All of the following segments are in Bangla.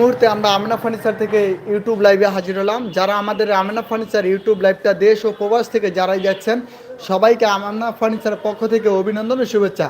মুহূর্তে আমরা আমিনা ফার্নিচার থেকে ইউটিউব লাইভে হাজির হলাম। যারা আমাদের আমনা ফার্নিচার ইউটিউব লাইভটা দেশ ও প্রবাস থেকে যারাই যাচ্ছেন সবাইকে আমনা ফার্নিচার পক্ষ থেকে অভিনন্দন ও শুভেচ্ছা।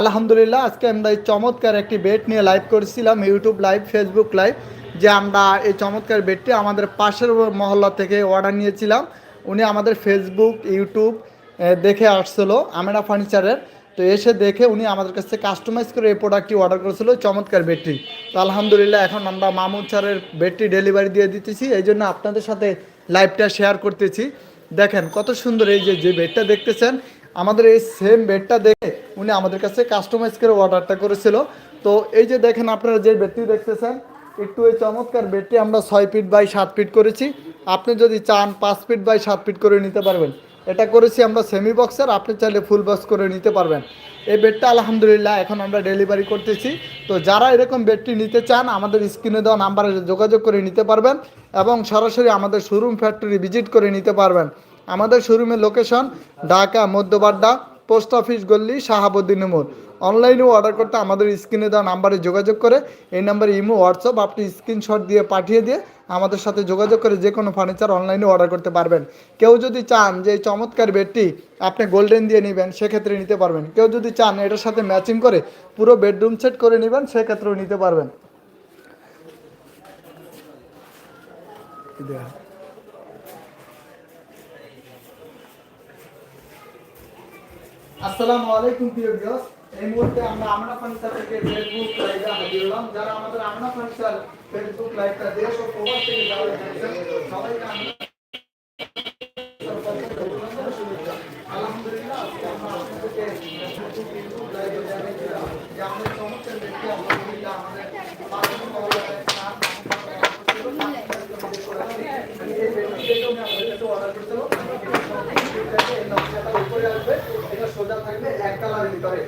আলহামদুলিল্লাহ, আজকে আমরা এই চমৎকার একটি বেড নিয়ে লাইভ করেছিলাম ইউটিউব লাইভ ফেসবুক লাইভ যে আমরা এই চমৎকার বেডটি আমাদের পাশের মহল্লা থেকে অর্ডার নিয়েছিলাম। উনি আমাদের ফেসবুক ইউটিউব দেখে আসছিল আমেনা ফার্নিচারের। তো এসে দেখে উনি আমাদের কাছে কাস্টমাইজ করে এই প্রোডাক্টটি অর্ডার করেছিল, চমৎকার বেডটি তো আলহামদুলিল্লাহ এখন আমরা মামুন স্যারের বেডটি ডেলিভারি দিয়ে দিতেছি, এই জন্য আপনাদের সাথে লাইভটা শেয়ার করতেছি। দেখেন কত সুন্দর এই যে যে বেডটা দেখতেছেন, আমাদের এই সেম বেডটা দেখে উনি আমাদের কাছে কাস্টমাইজ করে অর্ডারটা করেছিল। তো এই যে দেখেন আপনারা যে বেডটি দেখতেছেন, একটু এই চমৎকার বেডটি আমরা ছয় ফিট বাই সাত ফিট করেছি। আপনি যদি চান পাঁচ ফিট বাই সাত ফিট করে নিতে পারবেন। এটা করেছি আমরা সেমি বক্সের আপনি চাইলে ফুল বক্স করে নিতে পারবেন। এই বেডটা আলহামদুলিল্লাহ এখন আমরা ডেলিভারি করতেছি। তো যারা এরকম বেডটি নিতে চান, আমাদের স্ক্রিনে দেওয়া নাম্বারে যোগাযোগ করে নিতে পারবেন এবং সরাসরি আমাদের শোরুম ফ্যাক্টরি ভিজিট করে নিতে পারবেন। আমাদের শোরুমের location Dhaka, Madhyabadda. Post office গল্লি Shahabuddin মোড়। অনলাইনেও অর্ডার করতে আমাদের স্ক্রিনে দেওয়া নাম্বারে যোগাযোগ করে, এই নাম্বারে ইমো, হোয়াটসঅ্যাপ আপনি স্ক্রিনশট দিয়ে পাঠিয়ে দিয়ে আমাদের সাথে যোগাযোগ করে যে কোনো ফার্নিচার অনলাইনে অর্ডার করতে পারবেন। কেউ যদি চান যে এই চমৎকার বেডটি আপনি গোল্ডেন দিয়ে নেবেন, সেক্ষেত্রে নিতে পারবেন। কেউ যদি চান এটার সাথে ম্যাচিং করে পুরো বেডরুম সেট করে নেবেন, সেক্ষেত্রেও নিতে পারবেন। আসসালামু আলাইকুম, প্রিয় ভিউয়ার্স। এই মুহূর্তে আমরা আমনা ফার্নিচার থেকে ফেসবুক লাইভে হাজির হলাম। যারা আমাদের আমনা ফার্নিচার ফেসবুক লাইভটা দেশ ও প্রবাস থেকে যারা দেখছেন, সবাইকে আলহামদুলিল্লাহ, আজকে আমরা আপনাদেরকে ফেসবুক ইউটিউব লাইভে দেখাচ্ছিলাম যে আমাদের চমৎকার ব্যক্তি, আলহামদুলিল্লাহ, আমাদের পাশের মহল্লায় নাম এই ব্যক্তিকে আমি আপনাদের কাছে অর্ডার করছিলাম এই নকশাটা উপরে আসবে এটা সোজা থাকবে ভিতরে।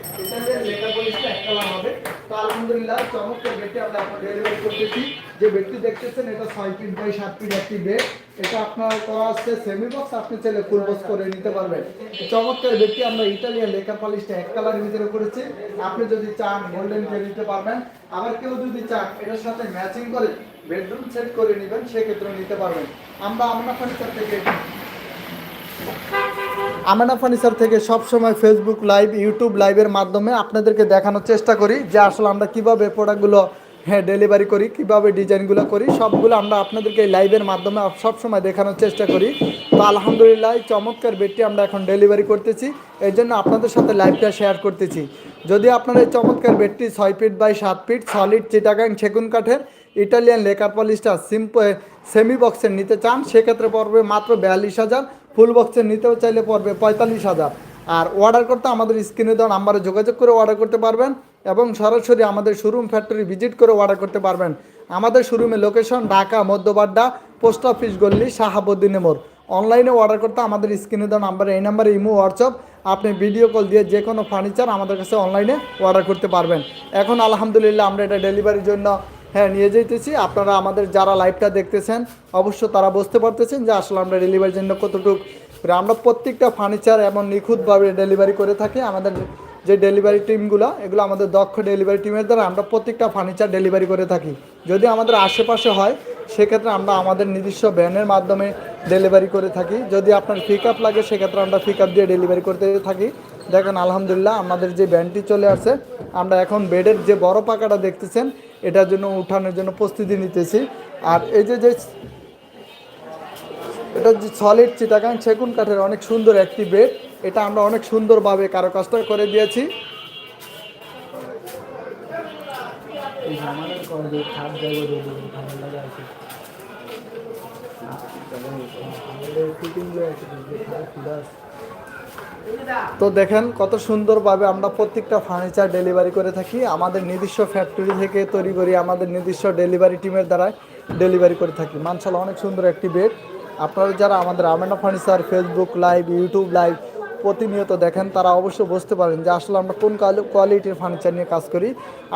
হবে। তো আলহামদুলিল্লাহ, চমৎকার বেডটি আমরা ডেলিভারি করতেছি। যে বেডটি দেখতেছেন, এটা ছয় ফিট বাই সাত ফিট একটি বেড এটা আপনার করা আছে সেমি বক্স আপনি চাইলে ফুল বক্স করে নিতে পারবেন। চমৎকার বেডটি আমরা ইটালিয়ান লেখা পলিশটা এক কালারের ভিতরে করেছি। আপনি যদি চান গোল্ডেন দিয়ে নিতে পারবেন। আবার কেউ যদি চান এটার সাথে ম্যাচিং করে বেডরুম সেট করে নেবেন, সেক্ষেত্রে নিতে পারবেন। আমরা আমরা ফার্নিচার থেকে আমেনা ফার্নিচার থেকে সবসময় ফেসবুক লাইভ ইউটিউব লাইভের মাধ্যমে আপনাদেরকে দেখানোর চেষ্টা করি যে আসলে আমরা কীভাবে প্রোডাক্টগুলো হ্যাঁ ডেলিভারি করি, কীভাবে ডিজাইনগুলো করি, সবগুলো আমরা আপনাদেরকে এই লাইভের মাধ্যমে সবসময় দেখানোর চেষ্টা করি। তো আলহামদুলিল্লাহ চমৎকার বেডটি আমরা এখন ডেলিভারি করতেছি। এই জন্য আপনাদের সাথে লাইভটা শেয়ার করতেছি। যদি আপনারা এই চমৎকার বেডটি ছয় ফিট বাই সাত ফিট সলিড চিটাগাং সেগুন কাঠের ইটালিয়ান লেকার পলিশটা সিম্পল সেমি বক্সের নিতে চান, সেক্ষেত্রে পড়বে মাত্র বিয়াল্লিশ হাজার। ফুল বক্সের নিতেও চাইলে পড়বে পঁয়তাল্লিশ হাজার। আর অর্ডার করতে আমাদের স্ক্রিনে দেওয়া নাম্বারে যোগাযোগ করে অর্ডার করতে পারবেন এবং সরাসরি আমাদের শোরুম ফ্যাক্টরি ভিজিট করে অর্ডার করতে পারবেন। আমাদের শোরুমের location Dhaka, Madhya Badda post office গল্লি Shahabuddin মোড়। অনলাইনে অর্ডার করতে আমাদের স্ক্রিনে দেওয়া নাম্বারে এই নাম্বারে ইমো, হোয়াটসঅ্যাপ। আপনি ভিডিও কল দিয়ে যে কোনো ফার্নিচার আমাদের কাছে অনলাইনে অর্ডার করতে পারবেন। এখন আলহামদুলিল্লাহ আমরা এটা ডেলিভারির জন্য হ্যাঁ নিয়ে যেতেছি আপনারা আমাদের যারা লাইভটা দেখতেছেন অবশ্য তারা বুঝতে পারতেছেন যে আসলে আমরা ডেলিভারির জন্য কতটুকু আমরা প্রত্যেকটা ফার্নিচার এমন নিখুঁতভাবে ডেলিভারি করে থাকি। আমাদের যে ডেলিভারি টিমগুলো এগুলো আমাদের দক্ষ ডেলিভারি টিমের দ্বারা আমরা প্রত্যেকটা ফার্নিচার ডেলিভারি করে থাকি। যদি আমাদের আশেপাশে হয়, সেক্ষেত্রে আমরা আমাদের নিজস্ব ভ্যানের মাধ্যমে ডেলিভারি করে থাকি। যদি আপনার পিক আপ লাগে, সেক্ষেত্রে আমরা পিক আপ দিয়ে ডেলিভারি করতে থাকি। দেখেন, আলহামদুলিল্লাহ, আমাদের যে ভ্যানটি চলে আসছে, আমরা এখন বেডের যে বড় পাকাটা দেখতেছেন এটার জন্য উঠানোর জন্য প্রস্তুতি নিতেছি। আর এই যে যে এটা যে সলিড চিটাগাং সেগুন কাঠের অনেক সুন্দর একটি বেড এটা আমরা অনেক সুন্দরভাবে কারও করে দিয়েছি। তো দেখেন কত সুন্দরভাবে আমরা প্রত্যেকটা ফার্নিচার ডেলিভারি করে থাকি। আমাদের নিজস্ব ফ্যাক্টরি থেকে তৈরি করি, আমাদের নিজস্ব ডেলিভারি টিমের দ্বারা ডেলিভারি করে থাকি। মানশাল্লাহ অনেক সুন্দর একটি বেড আপনারা যারা আমাদের Amena furniture Facebook live YouTube live প্রতিনিয়ত দেখেন, তারা অবশ্যই বুঝতে পারেন যে আসলে আমরা কোন কোয়ালিটির ফার্নিচার নিয়ে কাজ করি।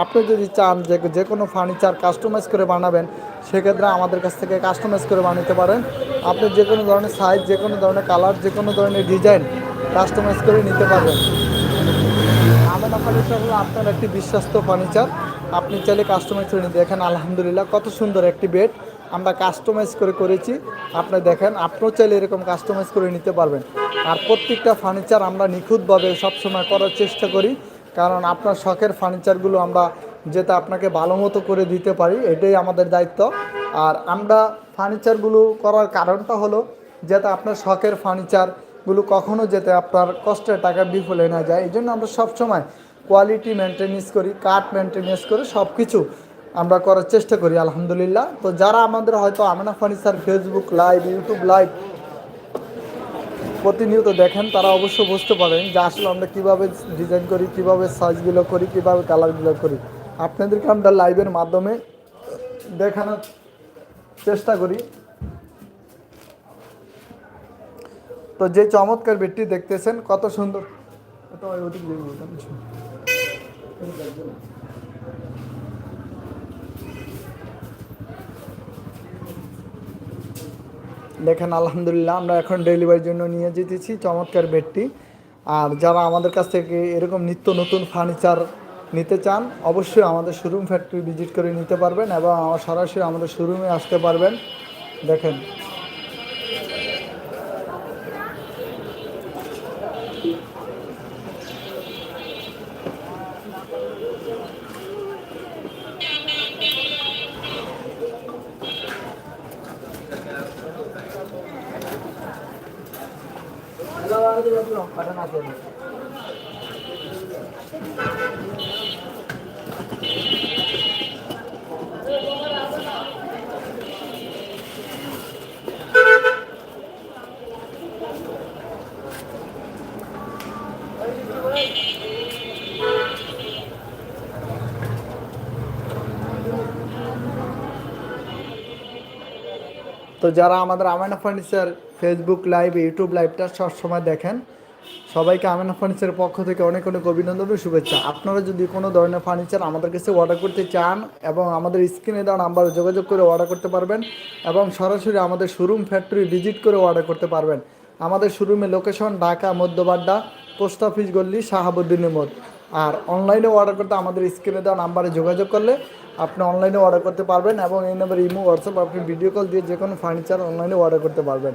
আপনি যদি চান যে যে কোনো ফার্নিচার কাস্টমাইজ করে বানাবেন, সেক্ষেত্রে আমাদের কাছ থেকে কাস্টমাইজ করে বানাতে পারেন। আপনি যে কোনো ধরনের সাইজ যে কোনো ধরনের কালার যে কোনো ধরনের ডিজাইন কাস্টমাইজ করে নিতে পারবেন। আমাদের ফার্নিচার হলো আপনার একটি বিশ্বস্ত ফার্নিচার আপনি চাইলে কাস্টমাইজ করে নিতে দেখেন, আলহামদুলিল্লাহ, কত সুন্দর একটি বেড আমরা কাস্টমাইজ করে করেছি। আপনি দেখেন, আপনিও চাইলে এরকম কাস্টমাইজ করে নিতে পারবেন। আর প্রত্যেকটা ফার্নিচার আমরা নিখুঁতভাবে সবসময় করার চেষ্টা করি। কারণ আপনার শখের ফার্নিচারগুলো আমরা যেটা আপনাকে ভালো মতো করে দিতে পারি, এটাই আমাদের দায়িত্ব। আর আমরা ফার্নিচারগুলো করার কারণটা হলো যাতে আপনার শখের ফার্নিচারগুলো কখনো যেতে আপনার কষ্টের টাকা বিফলে না যায়। এই জন্য আমরা সবসময় কোয়ালিটি মেনটেনেন্স করি কাঠ মেনটেনেন্স করে সব কিছু আমরা করার চেষ্টা করি, আলহামদুলিল্লাহ। তো যারা আমাদের হয়তো Amena furniture Facebook live YouTube live প্রতিনিয়ত দেখেন, তারা অবশ্য বুঝতে পারেন যে আসলে আমরা কীভাবে ডিজাইন করি, কীভাবে সাইজগুলো করি, কীভাবে কালারগুলো করি। আপনাদেরকে আমরা লাইভের মাধ্যমে দেখানোর চেষ্টা করি। তো যে চমৎকার বেডটি দেখতেছেন, কত সুন্দর। দেখেন, আলহামদুলিল্লাহ, আমরা এখন ডেলিভারির জন্য নিয়ে যেতেছি চমৎকার বেডটি। আর যারা আমাদের কাছ থেকে এরকম নিত্য নতুন ফার্নিচার নিতে চান, অবশ্যই আমাদের শোরুম ফ্যাক্টরি ভিজিট করে নিতে পারবেন এবং সরাসরি আমাদের শোরুমে আসতে পারবেন। দেখেন তো যারা আমাদের Amena furniture Facebook live YouTube লাইভটা সবসময় দেখেন সবাইকে আমেনা ফার্নিচারের পক্ষ থেকে অনেক অনেক অভিনন্দন ও শুভেচ্ছা। আপনারা যদি কোনো ধরনের ফার্নিচার আমাদের কাছে অর্ডার করতে চান এবং আমাদের স্ক্রিনে দেওয়া নাম্বারে যোগাযোগ করে অর্ডার করতে পারবেন এবং সরাসরি আমাদের শোরুম ফ্যাক্টরি ভিজিট করে অর্ডার করতে পারবেন। আমাদের শোরুমের location Dhaka, Madhya Badda post office গল্লি শাহাবুদ্দিনের মোড় আর অনলাইনে অর্ডার করতে আমাদের স্ক্রিনে দেওয়া নাম্বারে যোগাযোগ করলে আপনি অনলাইনে অর্ডার করতে পারবেন এবং এই নাম্বার ইমো হোয়াটসঅ্যাপ আপনি ভিডিও কল দিয়ে যে কোনো ফার্নিচার অনলাইনে অর্ডার করতে পারবেন।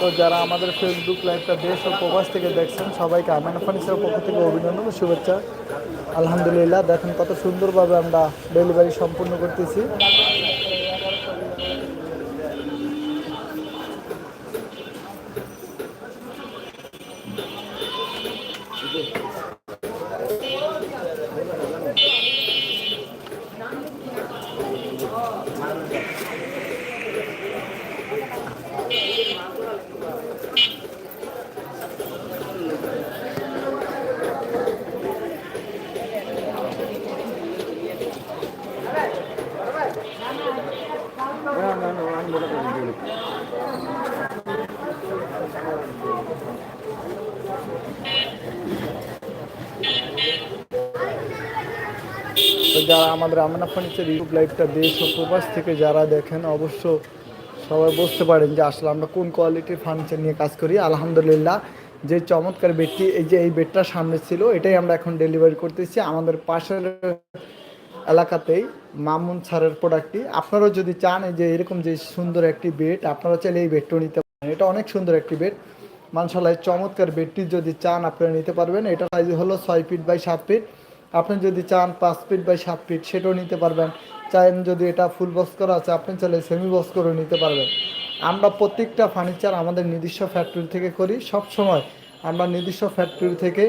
তো যারা আমাদের ফেসবুক লাইভটা দেশ ও প্রবাস থেকে দেখছেন, সবাইকে আমেনা ফার্নিচারের পক্ষ থেকে অভিনন্দন ও শুভেচ্ছা। আলহামদুলিল্লাহ, দেখেন কত সুন্দরভাবে আমরা ডেলিভারি সম্পূর্ণ করতেছি। যারা আমাদের আমনা ফার্নিচার ইউটিউব লাইভটা দেশ ও প্রবাস থেকে যারা দেখেন, অবশ্য সবাই বুঝতে পারেন যে আসলে আমরা কোন কোয়ালিটির ফার্নিচার নিয়ে কাজ করি। আলহামদুলিল্লাহ, যে চমৎকার বেডটি, এই যে এই বেডটা সামনে ছিল, এটাই আমরা এখন ডেলিভারি করতেছি। আমাদের পাশের এলাকাতেই মামুন ছাড়ের প্রোডাক্টটি আপনারাও যদি চান যে এরকম যে সুন্দর একটি বেড আপনারা চাইলে এই বেডটাও নিতে পারেন। এটা অনেক সুন্দর একটি বেড মানসাল্লাহ চমৎকার বেডটি যদি চান, আপনারা নিতে পারবেন। এটা সাইজ হলো ছয় ফিট বাই সাত ফিট আপনি যদি চান পাঁচ ফিট বাই সাত ফিট সেটাও নিতে পারবেন। চান যদি এটা ফুল বক্স করা আছে, আপনি চাইলে সেমি বক্স করেও নিতে পারবেন। আমরা প্রত্যেকটা ফার্নিচার আমাদের নিজস্ব ফ্যাক্টরি থেকে করি। সব সময় আমরা নিজস্ব ফ্যাক্টরি থেকে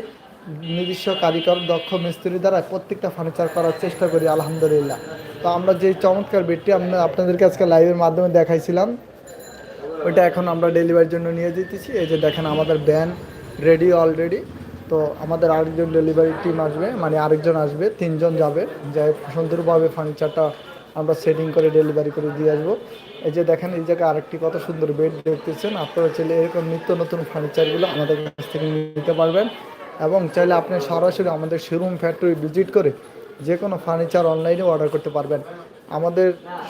নিজস্ব কারিগর, দক্ষ মিস্ত্রি দ্বারা প্রত্যেকটা ফার্নিচার করার চেষ্টা করি, আলহামদুলিল্লাহ। তো আমরা যে চমৎকার বেডটি আমরা আপনাদেরকে আজকে লাইভের মাধ্যমে দেখাইছিলাম, ওইটা এখন আমরা ডেলিভারির জন্য নিয়ে যেতেছি এই যে দেখেন আমাদের ব্যান রেডি অলরেডি তো আমাদের আরেকজন ডেলিভারি টিম আসবে মানে আরেকজন আসবে, তিনজন যাবে। যাই সুন্দরভাবে ফার্নিচারটা আমরা সেটিং করে ডেলিভারি করে দিয়ে আসব। এই যে দেখেন, এই জায়গায় আরেকটি কত সুন্দর বেড দেখতেছেন। আপনারা চাইলে এরকম নিত্য নতুন ফার্নিচারগুলো আমাদের কাছ থেকে নিতে পারবেন। এবং চাইলে আপনি সরাসরি আমাদের শোরুম ফ্যাক্টরি ভিজিট করে যে কোনো ফার্নিচার অনলাইনে অর্ডার করতে পারবেন। আমাদের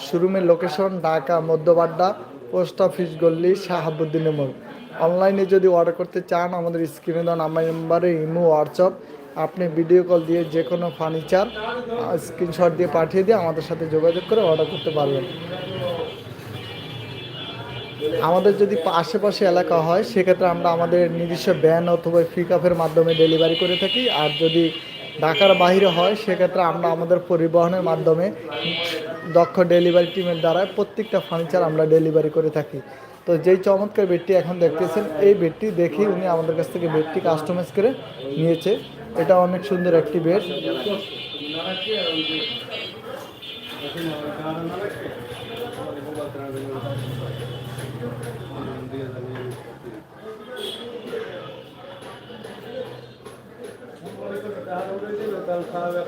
শোরুমের location Dhaka, Madhya Badda post office গল্লি শাহাবুদ্দিনের মোড়। অনলাইনে যদি অর্ডার করতে চান, আমাদের স্ক্রিনে দেওয়া নাম্বার নাম্বারে ইমো হোয়াটসঅ্যাপ আপনি ভিডিও কল দিয়ে যে কোনো ফার্নিচার স্ক্রিনশট দিয়ে পাঠিয়ে দিয়ে আমাদের সাথে যোগাযোগ করে অর্ডার করতে পারবেন। আমাদের যদি আশেপাশে এলাকা হয়, সেক্ষেত্রে আমরা আমাদের নিজস্ব ব্যান অথবা পিকআপের মাধ্যমে ডেলিভারি করে থাকি। আর যদি ঢাকার বাইরে হয়, সেক্ষেত্রে আমরা আমাদের পরিবহনের মাধ্যমে দক্ষ ডেলিভারি টিমের দ্বারা প্রত্যেকটা ফার্নিচার আমরা ডেলিভারি করে থাকি। তো যেই চমৎকার বেডটি এখন দেখতেছেন, এই বেডটি দেখে উনি আমাদের কাছ থেকে বেডটি কাস্টমাইজ করে নিয়েছে। এটা অনেক সুন্দর একটি বেড। তাহলে